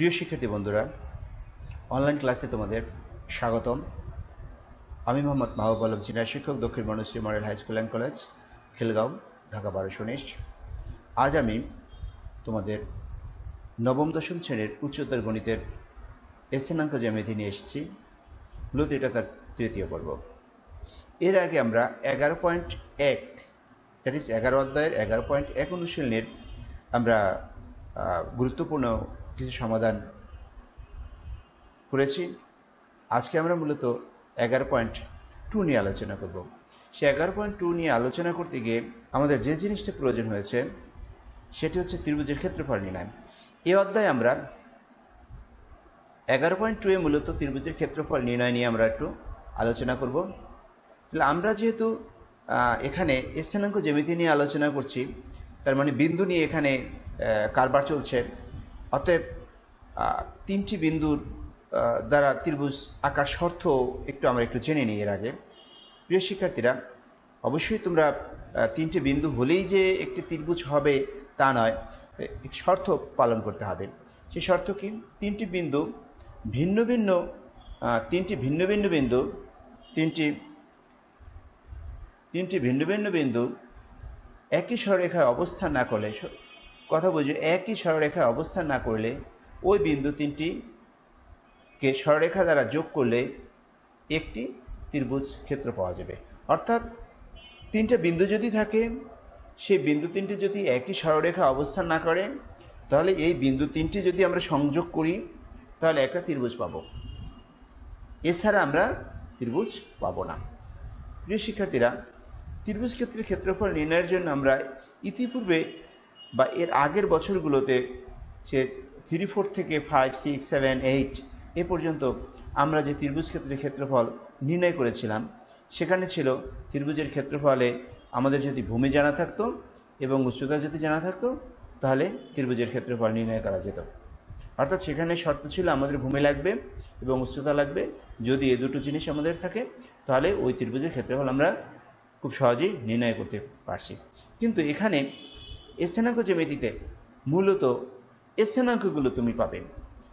প্রিয় শিক্ষার্থী বন্ধুরা অনলাইন ক্লাসে তোমাদের স্বাগতম। আমি মোহাম্মদ মাহবুব আলম সিনিয়র শিক্ষক, দক্ষিণ Banasree model high school and college Khilgaon, Dhaka বারোশো উনিশ আজ আমি তোমাদের নবম, দশম শ্রেণির উচ্চতর গণিতের এসেনাঙ্ক জ্যামিতি নিয়ে এসেছি। মূলত এটা তার তৃতীয় পর্ব। এর আগে আমরা এগারো পয়েন্ট এক দ্যাট ইজ এগারো অধ্যায়ের এগারো পয়েন্ট এক অনুশীলনের আমরা গুরুত্বপূর্ণ কিছু সমাধান করেছি। আজকে আমরা মূলত এগারো পয়েন্ট টু নিয়ে আলোচনা করব। সে এগারো পয়েন্ট টু নিয়ে আলোচনা করতে গিয়ে আমাদের যে জিনিসটা প্রয়োজন হয়েছে, সেটি হচ্ছে ত্রিভুজের ক্ষেত্রফল নির্ণয়। এই অধ্যায়ে আমরা এগারো পয়েন্ট টু এ মূলত ত্রিভুজের ক্ষেত্রফল নির্ণয় নিয়ে আমরা একটু আলোচনা করব। তাহলে আমরা যেহেতু এখানে স্থানাঙ্ক জ্যামিতি নিয়ে আলোচনা করছি, তার মানে বিন্দু নিয়ে এখানে কারবার চলছে, অতএব তিনটি বিন্দুর দ্বারা ত্রিভুজ আকার শর্ত একটু আমরা একটু জেনে নিই এর আগে। প্রিয় শিক্ষার্থীরা, অবশ্যই তোমরা তিনটি বিন্দু হলেই যে একটি ত্রিভুজ হবে তা নয় শর্ত পালন করতে হবে। সেই শর্ত কি? তিনটি বিন্দু ভিন্ন ভিন্ন তিনটি ভিন্ন ভিন্ন বিন্দু, তিনটি তিনটি ভিন্ন ভিন্ন বিন্দু একই সররেখায় অবস্থান না করলে কথা বুঝে, একই সররেখায় অবস্থান না করলে ওই বিন্দু তিনটি কে সররেখা দ্বারা যোগ করলে একটি ত্রিভুজ ক্ষেত্র পাওয়া যাবে। অর্থাৎ তিনটা বিন্দু যদি থাকে সেই বিন্দু তিনটি যদি একই সররেখা অবস্থান না করে, তাহলে এই বিন্দু তিনটি যদি আমরা সংযোগ করি, তাহলে একটা ত্রিভুজ পাবো। এছাড়া আমরা ত্রিভুজ পাবো না। প্রিয় শিক্ষার্থীরা, ত্রিভুজ ক্ষেত্রের ক্ষেত্রফল নির্ণয়ের জন্য আমরা ইতিপূর্বে বা এর আগের বছরগুলোতে সে থ্রি ফোর থেকে ফাইভ সিক্স সেভেন এইট এ পর্যন্ত আমরা যে ত্রিভুজ ক্ষেত্রের ক্ষেত্রফল নির্ণয় করেছিলাম, সেখানে ছিল ত্রিভুজের ক্ষেত্রফলে আমাদের যদি ভূমি জানা থাকতো এবং উচ্চতা যদি জানা থাকতো, তাহলে ত্রিভুজের ক্ষেত্রফল নির্ণয় করা যেত। অর্থাৎ সেখানে শর্ত ছিল আমাদের ভূমি লাগবে এবং উচ্চতা লাগবে। যদি এ দুটো জিনিস আমাদের থাকে, তাহলে ওই ত্রিভুজের ক্ষেত্রফল আমরা খুব সহজেই নির্ণয় করতে পারছি। কিন্তু এখানে স্থানাঙ্ক জ্যামিতিতে মূলত স্থানাঙ্কগুলো তুমি পাবে।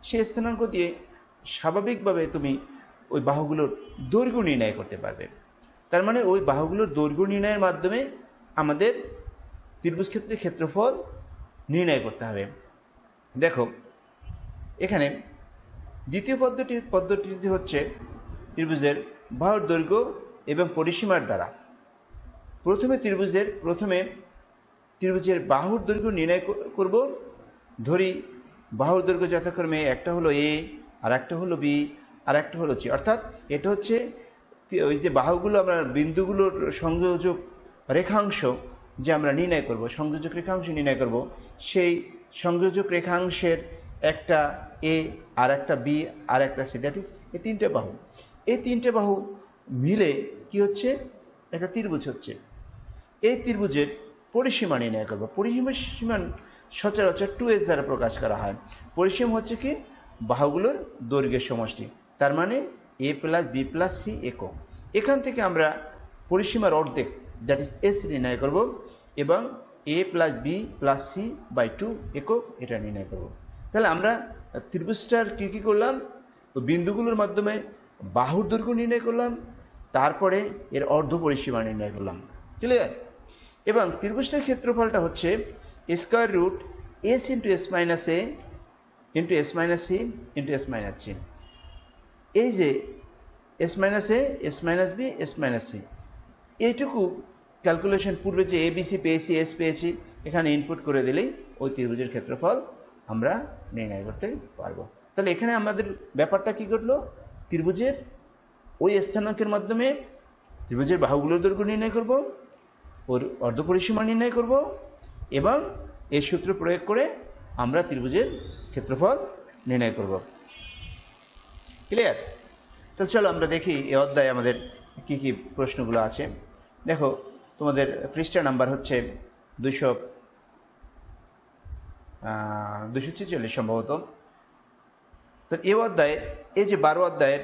সেই স্থানাঙ্ক দিয়ে স্বাভাবিকভাবে তুমি ওই বাহুগুলোর দৈর্ঘ্য নির্ণয় করতে পারবে। তার মানে ওই বাহুগুলোর দৈর্ঘ্য নির্ণয়ের মাধ্যমে আমাদের ত্রিভুজ ক্ষেত্রের ক্ষেত্রফল নির্ণয় করতে হবে। দেখো, এখানে দ্বিতীয় পদ্ধতি, পদ্ধতিটি হচ্ছে ত্রিভুজের বাহুর দৈর্ঘ্য এবং পরিসীমার দ্বারা। প্রথমে ত্রিভুজের প্রথমে ত্রিভুজের বাহুর দৈর্ঘ্য নির্ণয় করব। ধরি বাহুর দৈর্ঘ্য যথাক্রমে একটা হলো এ আর একটা হলো বি আর একটা হলো সি অর্থাৎ এটা হচ্ছে ওই যে বাহুগুলো আমরা বিন্দুগুলোর সংযোজক রেখাংশ যে আমরা নির্ণয় করব, সংযোজক রেখাংশ নির্ণয় করব, সেই সংযোজক রেখাংশের একটা এ আর একটা বি আর একটা সি দ্যাট ইজ এই তিনটে বাহু। এই তিনটে বাহু মিলে কি হচ্ছে? একটা ত্রিভুজ হচ্ছে। এই ত্রিভুজের পরিসীমা নির্ণয় করব। পরিসীমা সীমা সচরাচর টু এস দ্বারা প্রকাশ করা হয়। পরিসীমা হচ্ছে কি? বাহুগুলোর দৈর্ঘ্যের সমষ্টি। তার মানে A plus B plus C একক। এখান থেকে আমরা পরিসীমার অর্ধেক দ্যাট ইজ এস নির্ণয় করব এবং A plus B plus C by two একক এটা নির্ণয় করব। তাহলে আমরা ত্রিভুজটার কী কী করলাম? বিন্দুগুলোর মাধ্যমে বাহুর দৈর্ঘ্য নির্ণয় করলাম, তারপরে এর অর্ধ পরিসীমা নির্ণয় করলাম। ক্লিয়ার এবং ত্রিভুজটার ক্ষেত্রফলটা হচ্ছে square root S into S minus A into S minus C into S minus C এই যে S minus A S minus B S minus C এইটুকু ক্যালকুলেশন পূর্বে যে এ বিসি পেয়েছি এস পেয়েছি, এখানে ইনপুট করে দিলেই ওই ত্রিভুজের ক্ষেত্রফল আমরা নির্ণয় করতে পারব। তাহলে এখানে আমাদের ব্যাপারটা কি ঘটলো? ত্রিভুজের ওই স্থানাঙ্কের মাধ্যমে ত্রিভুজের বাহুগুলোর দৈর্ঘ্য নির্ণয় করব, ওর অর্ধপরিসীমা নির্ণয় করব এবং এই সূত্র প্রয়োগ করে আমরা ত্রিভুজের ক্ষেত্রফল নির্ণয় করব। ক্লিয়ার তো চলো আমরা দেখি এই অধ্যায়ে আমাদের কি কি প্রশ্নগুলো আছে। দেখো, তোমাদের পৃষ্ঠা নাম্বার হচ্ছে দুশো দুশো ছেচল্লিশ সম্ভবত। তো এ অধ্যায়ে, এই যে বারো অধ্যায়ের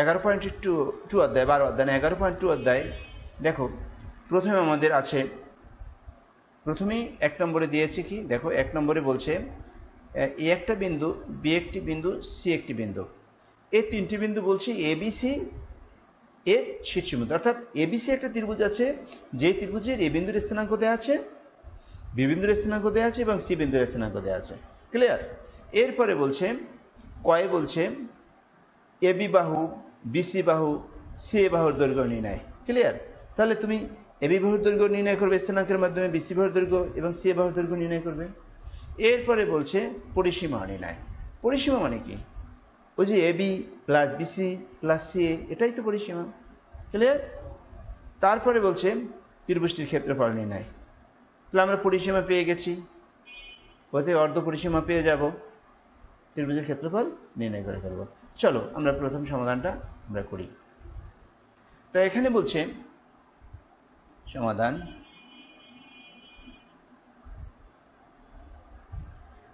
এগারো পয়েন্ট টু টু অধ্যায়, বারো অধ্যায় এগারো পয়েন্ট টু অধ্যায়, দেখো, প্রথমে আমাদের আছে প্রথমেই এক নম্বরে দিয়েছি কি? দেখো, এক নম্বরে বলছে, এ একটা বিন্দু, বি একটি বিন্দু, সি একটি বিন্দু। এই তিনটি বিন্দু বলছে এবিসি এর শীর্ষবিন্দু অর্থাৎ এবিসি একটা ত্রিভুজ আছে যে ত্রিভুজের এ বিন্দুর স্থানাঙ্ক দেওয়া আছে, বি বিন্দুর স্থানাঙ্ক দেওয়া আছে এবং সি বিন্দুর স্থানাঙ্ক দেওয়া আছে। ক্লিয়ার এরপরে বলছে, কয়ে বলছে এবি বাহু বিসি বাহু, সি, এ বাহুর দৈর্ঘ্য নির্ণয়। ক্লিয়ার তাহলে তুমি এবি বাহুর দৈর্ঘ্য নির্ণয় করবে, স্থানাঙ্কের মাধ্যমে বিসি বাহুর দৈর্ঘ্য এবং সি বাহুর দৈর্ঘ্য নির্ণয় করবে। এরপরে বলছে পরিসীমা নির্ণয়। পরিসীমা মানে কি? ওই যে AB plus BC plus C এটাই তো পরিসীমা। ক্লিয়ার তারপরে বলছে ত্রিভুজটির ক্ষেত্রফল নির্ণয়। তাহলে আমরা পরিসীমা পেয়ে গেছি। ওতে অর্ধ পরিসীমা পেয়ে যাব। ত্রিভুজের ক্ষেত্রফল নির্ণয় করে ফেলব। চলো আমরা প্রথম সমাধানটা আমরা করি। তো এখানে বলছে সমাধান।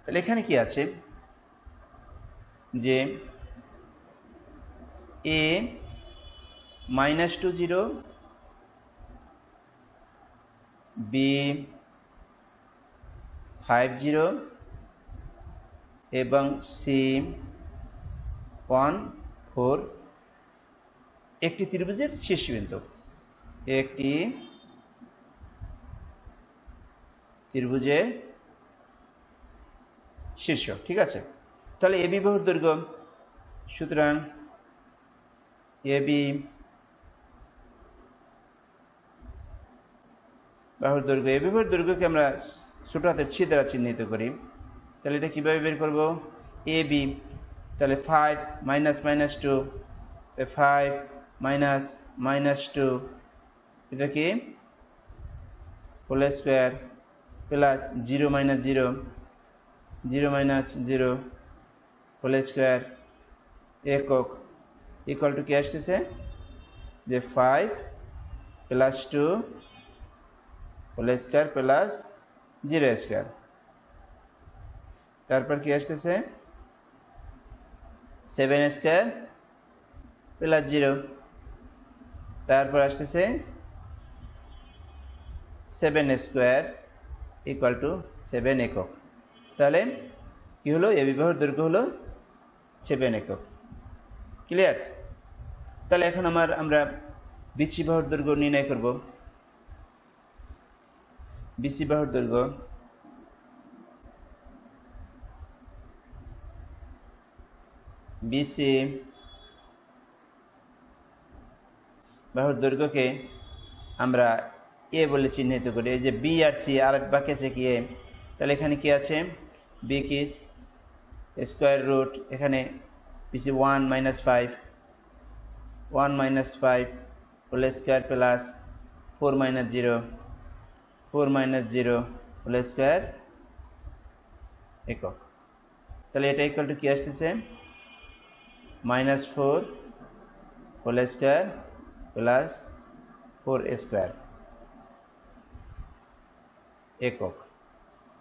তাহলে এখানে কি আছে? যে A minus two zero B five zero এবং সি ওয়ান ফোর একটি ত্রিভুজের শীর্ষবিন্দু। একটি ত্রিভুজের শীর্ষ, ঠিক আছে? তাহলে এ বি বাহুর দৈর্ঘ্য, সুতরাং এ বি বাহুর দৈর্ঘ্য, এ বি বাহুর দৈর্ঘ্যকে আমরা ছোট হাতের ছি দ্বারা চিহ্নিত করি। তাহলে এটা কীভাবে বের করব? এ বি, তাহলে five minus minus two five minus minus two এটা কি? Whole square plus zero minus zero zero minus zero, whole square একক ইকুয়াল টু কি আসতেছে? যে five plus two whole square plus zero square. তারপর কি আসতেছে? সেভেন স্কোয়ার প্লাস জিরো তারপর আসতেছে seven square equal to seven একক তাহলে কি হলো? এ বিবাহের দৈর্ঘ্য হলো সেভেন একক ক্লিয়ার তাহলে এখন আমার, আমরা বিচি বাহুর দৈর্ঘ্য নির্ণয় করব। বিসি বাহুর দৈর্ঘ্য বিসি বাহুর দৈর্ঘ্যকে আমরা এ বলে চিহ্নিত করি, এই যে বি আর সি আর আছে কি এ তাহলে এখানে কি আছে? বি কি স্কোয়ার রুট এখানে PC one minus five one minus five whole square plus four minus zero four minus zero whole square একক। তাহলে এটা ইকুয়াল টু কি আসতেছে? Minus four whole square plus four square একক।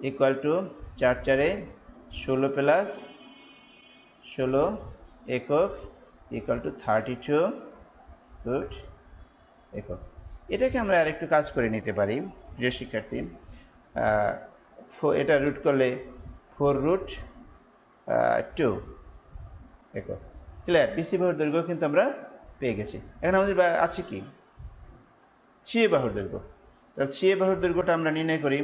ইকুয়াল টু চার চারে ষোলো প্লাস ষোলো একক equal to thirty two root একক। এটাকে আমরা আরেকটু কাজ করে নিতে পারি, প্রিয় শিক্ষার্থী। এটা রুট করলে ফোর রুট টু একক। ক্লিয়ার বিসি বাহুর দৈর্ঘ্য কিন্তু আমরা পেয়ে গেছি। এখন আমাদের আছে কি? ছিয়ে বাহুর দৈর্ঘ্য। তাহলে ছিয়ে বাহুর দৈর্ঘ্যটা আমরা নির্ণয় করি।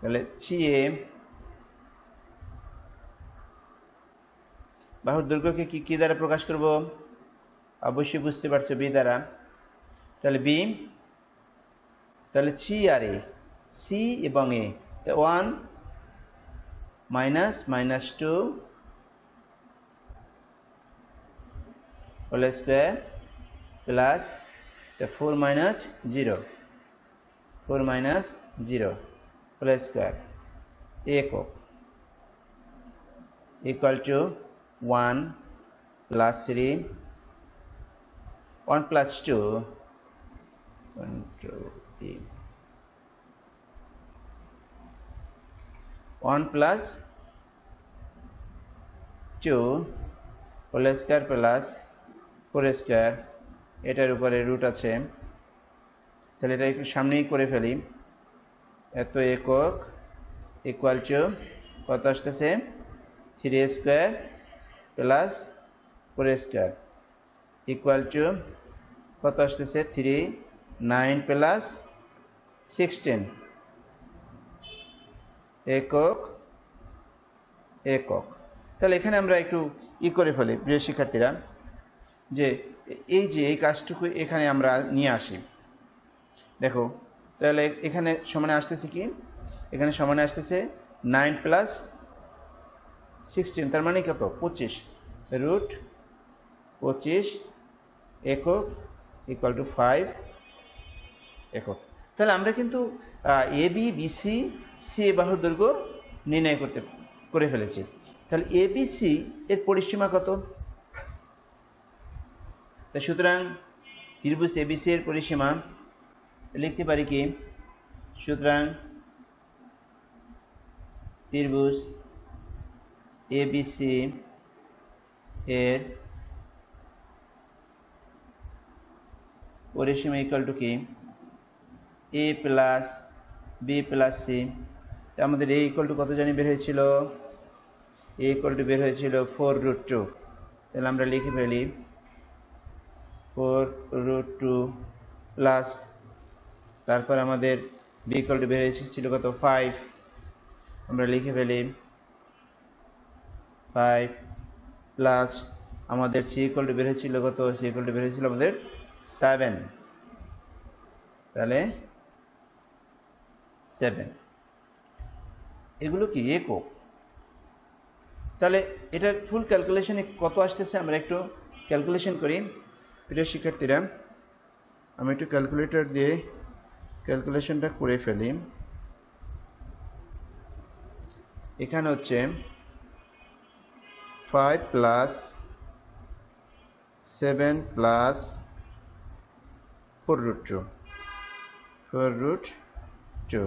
তাহলে ছিয়ে বাহুর দৈর্ঘ্যকে কি কি দ্বারা প্রকাশ করব? অবশ্যই বুঝতে পারছ বি দ্বারা। তাহলে বি, তাহলে ছি আর এ সি এবং A one minus minus two whole square plus four minus zero four minus zero whole square একক equal to 1 plus 3 1 plus 2 1 2 3 1 plus 2 whole square plus four square এটার উপরে রুট আছে তাহলে এটা একটু সামনেই করে ফেলি। এত একক ইকুয়াল টু কত আসতেছে? Three square plus four square equal to কত আসতেছে? থ্রি নাইন প্লাস সিক্সটিন একক একক। তাহলে এখানে আমরা একটু ই করে ফেলি, প্রিয় শিক্ষার্থীরা। যে এই যে এই কাজটুকু এখানে আমরা নিয়ে আসি। দেখো, তাহলে এখানে সমানে আসতেছে কি? এখানে সমানে আসতেছে নাইন প্লাস সিক্সটিন তার মানে কত? পঁচিশ। রুট পঁচিশ একক ইকুয়াল টু ফাইভ একক। তাহলে আমরা কিন্তু A B BC C A বাহুর দৈর্ঘ্য নির্ণয় করতে, করে ফেলেছি। তাহলে এ বি সি এর পরিসীমা কত? তা সুতরাং ত্রিভুজ এবিসি এর পরিসীমা লিখতে পারি কি? সুতরাং ত্রিভুজ এবিসি এর পরিসীমা ইকুয়াল টু কি? A plus B plus C আমাদের এ ইকুয়াল টু কত জানি বের হয়েছিল? এ ইকুয়াল টু বের হয়েছিল ফোর রুট টু তাহলে আমরা লিখে ফেলি ফোর রুট টু প্লাস, তারপর আমাদের বি ইকুয়াল টু বের হয়েছিল কত ফাইভ আমরা লিখে ফেলি ফাইভ প্লাস আমাদের সি বের হয়েছিল কত? সি বের হয়েছিল আমাদের সেভেন তাহলে সেভেন এগুলো কি একক তাহলে এটার ফুল ক্যালকুলেশনে কত আসতেছে? আমরা একটু ক্যালকুলেশন করি। প্রিয় শিক্ষার্থীরা, আমি একটু ক্যালকুলেটর দিয়ে ক্যালকুলেশনটা করে ফেলি। এখানে হচ্ছে five plus seven plus four root two four root two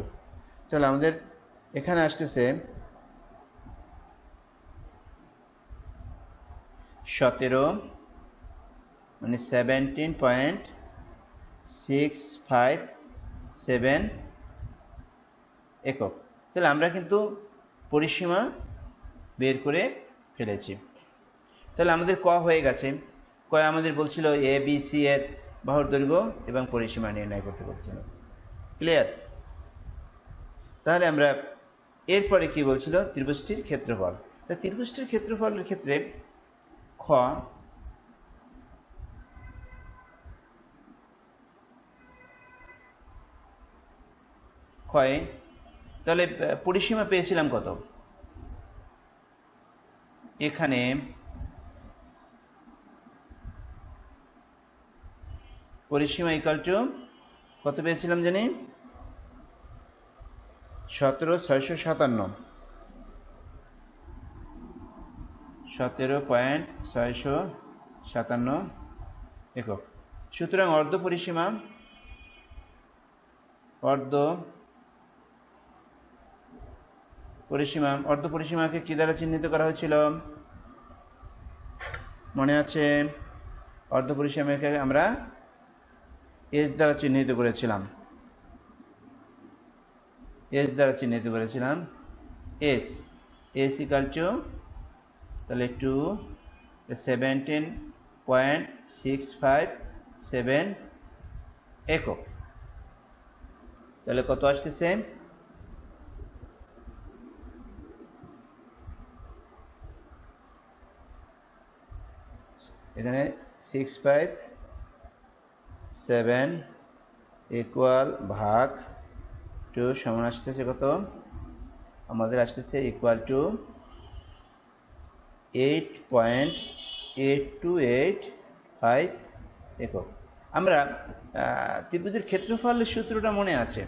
তাহলে আমাদের এখানে আসতেছে সতেরো মানে seventeen point six five seven একক। তাহলে আমরা কিন্তু পরিসীমা বের করে ফেলেছি। তাহলে আমাদের ক হয়ে গেছে। ক আমাদের বলছিল এ বি সি এর বাহুর দৈর্ঘ্য এবং পরিসীমা নির্ণয় করতে বলছিল ক্লিয়ার তাহলে আমরা এরপরে কি বলছিল? ত্রিভুজটির ক্ষেত্রফল। তা ত্রিভুজটির ক্ষেত্রফলের ক্ষেত্রে খ ক্ষয়ে, তাহলে পরিসীমা পেয়েছিলাম কত? এখানে, পরিসীমা ইকাল টু কত পেয়েছিলাম জানি? সতেরো ছয়শো সাতান্ন। সতেরো পয়েন্ট ছয়শো সাতান্ন একক। সুতরাং অর্ধ পরিসীমা, অর্ধ পরিসীমা, অর্ধ পরিসীমাকে কি দ্বারা চিহ্নিত করা হয়েছিল? মনে আছে, অর্ধ পরিসীমাকে আমরা এস দ্বারা চিহ্নিত করেছিলাম। এস দ্বারা চিহ্নিত করেছিলাম। এস এস ইকাল টু তাহলে to seventeen point six five seven একক। তাহলে কত আসতেছে? এখানে সিক্স ফাইভ সেভেন ইকুয়াল ভাগ টু সমান আসতেছে কত? আমাদের আসতেছে equal to eight point eight two eight five একক। আমরা ত্রিভুজের ক্ষেত্রফল সূত্রটা মনে আছে।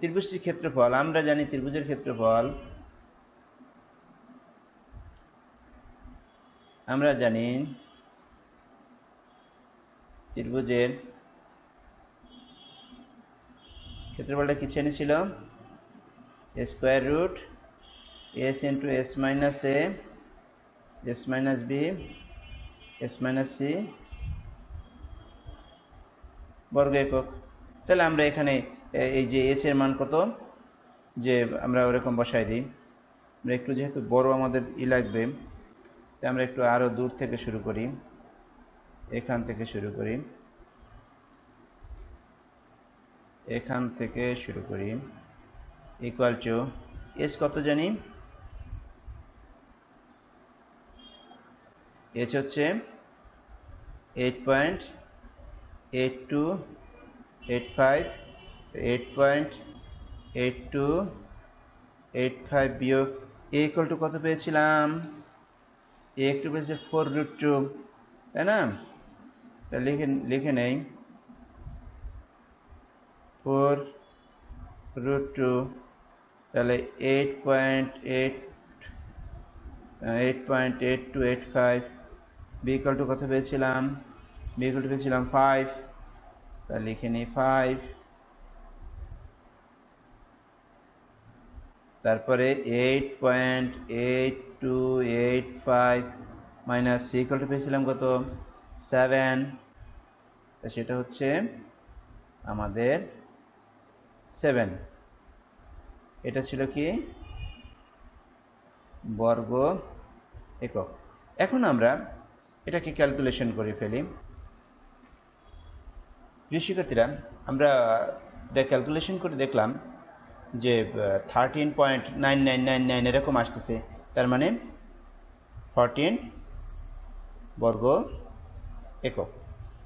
ত্রিভুজটির ক্ষেত্রফল, আমরা জানি ত্রিভুজের ক্ষেত্রফল। আমরা জানি ত্রিভুজের ক্ষেত্রফলটা কি ছিল square root S into S minus A S minus B S minus C বর্গ একক। তাহলে আমরা এখানে এই যে এস এর মান কত? যে আমরা ওরকম বসাই দিই। আমরা একটু যেহেতু বড় আমাদের ই লাগবে, তাই আমরা একটু আরও দূর থেকে শুরু করি। এখান থেকে শুরু করি। এখান থেকে শুরু করি। ইকুয়াল টু এস কত জানি? এস হচ্ছে eight point eight two eight five eight point eight two eight five বিয়োগ এ ইকুয়াল টু কত পেয়েছিলাম? এ একটু পেয়েছে ফোর রুট টু তাই না? তা লিখে লিখে নেই। ফোর রুট টু, তাহলে eight point eight eight point eight two eight five বিকল টু কত পেয়েছিলাম? বিকল পেয়েছিলাম ফাইভ তা লিখে নিই ফাইভ তারপরে eight point eight two eight five minus equal to পেয়েছিলাম কত? সেভেন। সেটা হচ্ছে আমাদের সেভেন। এটা ছিল কি? বর্গ একক। এখন আমরা এটাকে ক্যালকুলেশন করে ফেলি। প্রিয় শিক্ষার্থীরা আমরা এটা ক্যালকুলেশন করে দেখলাম যে thirteen point nine nine nine nine এরকম আসতেছে। তার মানে ফরটিন বর্গ একক।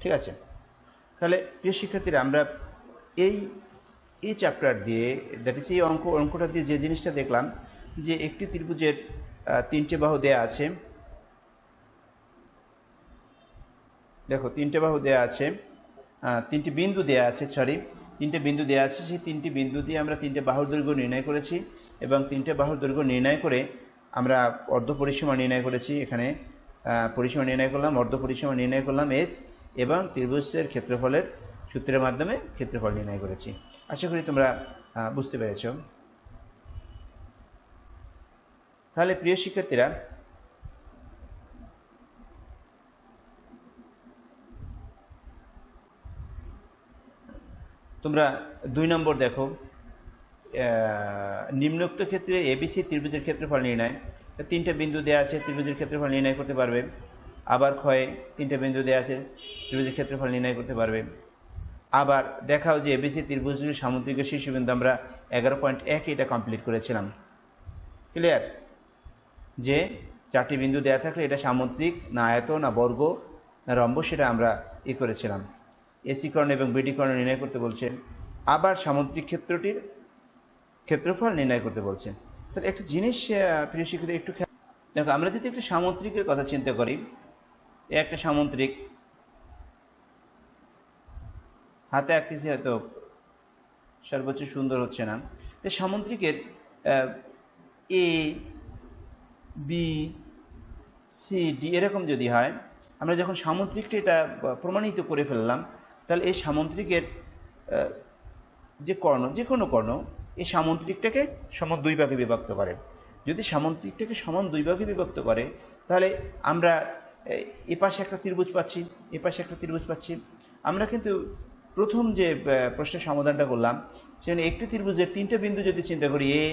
ঠিক আছে? তাহলে প্রিয় শিক্ষার্থীরা, আমরা এই এই চ্যাপ্টার দিয়ে দ্যাট ইস এই অঙ্ক, অঙ্কটা দিয়ে যে জিনিসটা দেখলাম, যে একটি ত্রিভুজের তিনটে বাহু দেয়া আছে। দেখো, তিনটে বাহু দেয়া আছে তিনটি বিন্দু দেয়া আছে সরি তিনটে বিন্দু দেয়া আছে, সেই তিনটি বিন্দু দিয়ে আমরা তিনটে বাহুর দৈর্ঘ্য নির্ণয় করেছি এবং তিনটে বাহুর দৈর্ঘ্য নির্ণয় করে আমরা অর্ধ পরিসীমা নির্ণয় করেছি এখানে। পরিসীমা নির্ণয় করলাম, অর্ধ পরিসীমা নির্ণয় করলাম এস এবং ত্রিভুজের ক্ষেত্রফলের সূত্রের মাধ্যমে ক্ষেত্রফল নির্ণয় করেছি। আশা করি তোমরা বুঝতে পেরেছ। তাহলে প্রিয় শিক্ষার্থীরা, তোমরা দুই নম্বর দেখো। নিম্নোক্ত ক্ষেত্রে এবিসি ত্রিভুজের ক্ষেত্রফল নির্ণয়। তিনটা বিন্দু দেওয়া আছে, ত্রিভুজের ক্ষেত্রফল নির্ণয় করতে পারবে। আবার ক্ষয়ে তিনটা বিন্দু দেওয়া আছে, ত্রিভুজের ক্ষেত্রফল নির্ণয় করতে পারবে। আবার দেখাও যে এবিসি ত্রিভুজের সামুদ্রিক শীর্ষবিন্দু আমরা এগারো পয়েন্ট এক এটা কমপ্লিট করেছিলাম। ক্লিয়ার যে চারটি বিন্দু দেয়া থাকলে এটা সামুদ্রিক, না আয়ত, না বর্গ, না রম্ব, সেটা আমরা ই করেছিলাম। এসিকরণ এবং বিডিকরণ নির্ণয় করতে বলছে। আবার সামুদ্রিক ক্ষেত্রটির ক্ষেত্রফল নির্ণয় করতে বলছে। তাহলে একটা জিনিস প্রিয় শিক্ষিত একটু দেখো, আমরা যদি একটু সামুদ্রিকের কথা চিন্তা করি একটা সামুদ্রিক, হাতে আঁকতেছি হয়তো সর্বোচ্চ সুন্দর হচ্ছে না। তো সামুদ্রিকের এ, বি, সি, ডি এরকম যদি হয়, আমরা যখন সামুদ্রিকটা এটা প্রমাণিত করে ফেললাম, তাহলে এই সামুদ্রিকের যে কর্ণ, যে কোনো কর্ণ এই সামুদ্রিকটাকে সমান দুই ভাগে বিভক্ত করে। যদি সামুদ্রিকটাকে সমান দুই ভাগে বিভক্ত করে তাহলে আমরা এ, এ একটা ত্রিভুজ পাচ্ছি এপাশে একটা ত্রিভুজ পাচ্ছি। আমরা কিন্তু প্রথম যে প্রশ্নের সমাধানটা করলাম সেখানে একটি ত্রিভুজের তিনটে বিন্দু যদি চিন্তা করি এ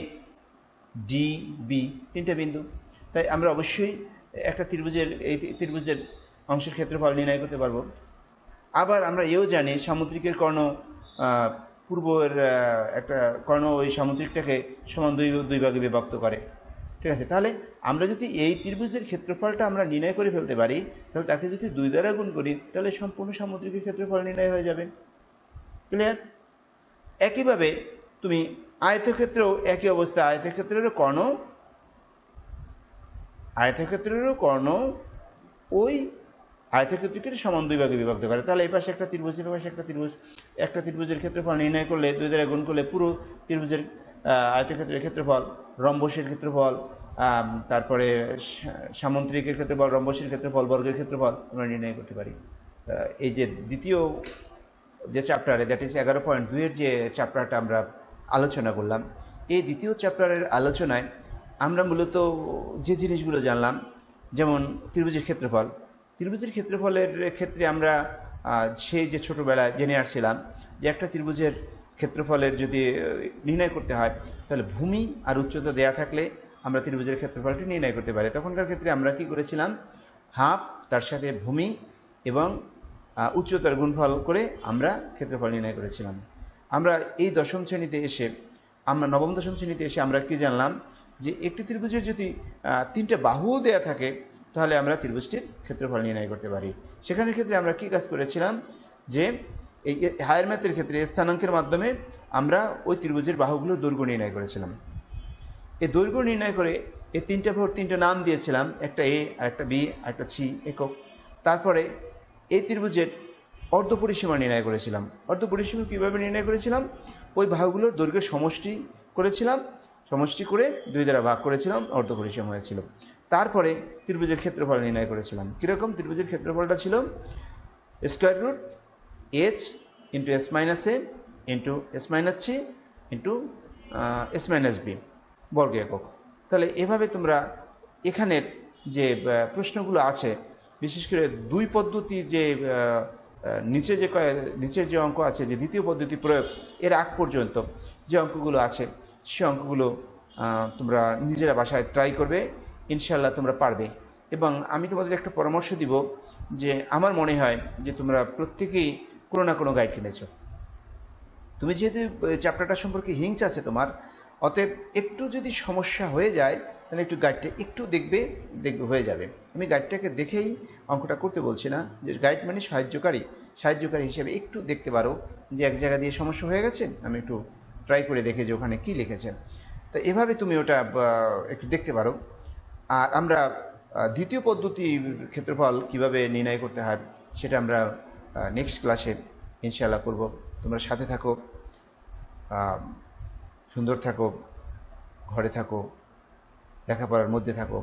ডি বি তিনটে বিন্দু তাই আমরা অবশ্যই একটা ত্রিভুজের এই ত্রিভুজের অংশের ক্ষেত্রফল নির্ণয় করতে পারব। আবার আমরা এও জানি সামুদ্রিকের কর্ণ পূর্বের একটা কর্ণ ওই সামুদ্রিকটাকে সমান দুই দুই ভাগে বিভক্ত করে। ঠিক আছে? তাহলে আমরা যদি এই ত্রিভুজের ক্ষেত্রফলটা আমরা নির্ণয় করে ফেলতে পারি, তাহলে তাকে যদি দুই দ্বারা গুণ করি, তাহলে সম্পূর্ণ সামুদ্রিকের ক্ষেত্রফল নির্ণয় হয়ে যাবে। ক্লিয়ার একইভাবে তুমি আয়তক্ষেত্রেও একই অবস্থা। আয়তক্ষেত্রেরও কর্ণ আয়তক্ষেত্রেরও কর্ণ ওই আয়তক্ষেত্রকে সমান দুই ভাগে বিভক্ত করে। তাহলে এই পাশে একটা ত্রিভুজ, এই পাশে একটা ত্রিভুজ। একটা ত্রিভুজের ক্ষেত্রফল নির্ণয় করলে দুই দ্বারা গুণ করলে পুরো ত্রিভুজের আয়তক্ষেত্রের ক্ষেত্রফল, রম্বসের ক্ষেত্রফল তারপরে সা- সামুদ্রিকের ক্ষেত্রফল, রম্বসের ক্ষেত্রফল, বর্গের ক্ষেত্রফল আমরা নির্ণয় করতে পারি। এই যে দ্বিতীয় যে চ্যাপ্টারে দ্যাট ইজ এগারো পয়েন্ট দুইয়ের যে চ্যাপ্টারটা আমরা আলোচনা করলাম, এই দ্বিতীয় চ্যাপ্টারের আলোচনায় আমরা মূলত যে জিনিসগুলো জানলাম, যেমন ত্রিভুজের ক্ষেত্রফল ত্রিভুজের ক্ষেত্রফলের ক্ষেত্রে আমরা সেই যে ছোটবেলায় জেনে আসছিলাম যে একটা ত্রিভুজের ক্ষেত্রফলের যদি নির্ণয় করতে হয়, তাহলে ভূমি আর উচ্চতা দেয়া থাকলে আমরা ত্রিভুজের ক্ষেত্রফলটি নির্ণয় করতে পারি। তখনকার ক্ষেত্রে আমরা কি করেছিলাম? হাফ, তার সাথে ভূমি এবং উচ্চতার গুণফল করে আমরা ক্ষেত্রফল নির্ণয় করেছিলাম। আমরা এই দশম শ্রেণীতে এসে, আমরা নবম দশম শ্রেণীতে এসে আমরা কি জানলাম যে একটি ত্রিভুজের যদি তিনটে বাহুও দেয়া থাকে তাহলে আমরা ত্রিভুজটির ক্ষেত্রফল নির্ণয় করতে পারি। সেখানের ক্ষেত্রে আমরা কি কাজ করেছিলাম? যে এই হায়ার ম্যাথের ক্ষেত্রে স্থানাঙ্কের মাধ্যমে আমরা ওই ত্রিভুজের বাহুগুলোর দৈর্ঘ্য নির্ণয় করেছিলাম। এই দৈর্ঘ্য নির্ণয় করে এই তিনটা ভোর তিনটা নাম দিয়েছিলাম, একটা এ আর একটা বি আর একটা সি একক। তারপরে এই ত্রিভুজের অর্ধপরিসীমা নির্ণয় করেছিলাম। অর্ধপরিসীমা কীভাবে নির্ণয় করেছিলাম? ওই বাহুগুলোর দৈর্ঘ্যের সমষ্টি করেছিলাম সমষ্টি করে দুই দ্বারা ভাগ করেছিলাম, অর্ধপরিসীমা হয়েছিল। তারপরে ত্রিভুজের ক্ষেত্রফল নির্ণয় করেছিলাম। কীরকম ত্রিভুজের ক্ষেত্রফলটা ছিল? Square root H into S minus A into S minus C into S minus B বর্গ একক। তাহলে এভাবে তোমরা এখানের যে প্রশ্নগুলো আছে, বিশেষ করে দুই পদ্ধতি যে নিচে যে কয়- নিচের যে অঙ্ক আছে, যে দ্বিতীয় পদ্ধতি প্রয়োগ, এর আগ পর্যন্ত যে অঙ্কগুলো আছে সে অঙ্কগুলো তোমরা নিজেরা বাসায় ট্রাই করবে ইনশাল্লাহ তোমরা পারবে। এবং আমি তোমাদের একটা পরামর্শ দিব যে আমার মনে হয় যে তোমরা প্রত্যেকেই কোনো না কোনো গাইড কিনেছো। তুমি যেহেতু চ্যাপ্টারটা সম্পর্কে হিংস আছে তোমার, অতএব একটু যদি সমস্যা হয়ে যায়, তাহলে একটু গাইডটা একটু দেখবে দেখবে, হয়ে যাবে। আমি গাইডটাকে দেখেই অঙ্কটা করতে বলছি না, যে গাইড মানে সাহায্যকারী। সাহায্যকারী হিসেবে একটু দেখতে পারো যে এক জায়গা দিয়ে সমস্যা হয়ে গেছে, আমি একটু ট্রাই করে দেখে যে ওখানে কি লিখেছে। তো এভাবে তুমি ওটা একটু দেখতে পারো। আর আমরা দ্বিতীয় পদ্ধতির ক্ষেত্রফল কীভাবে নির্ণয় করতে হয় সেটা আমরা নেক্সট ক্লাসে ইনশাআল্লাহ করব। তোমরা সাথে থাকো সুন্দর থাকো, ঘরে থাকো, লেখাপড়ার মধ্যে থাকো।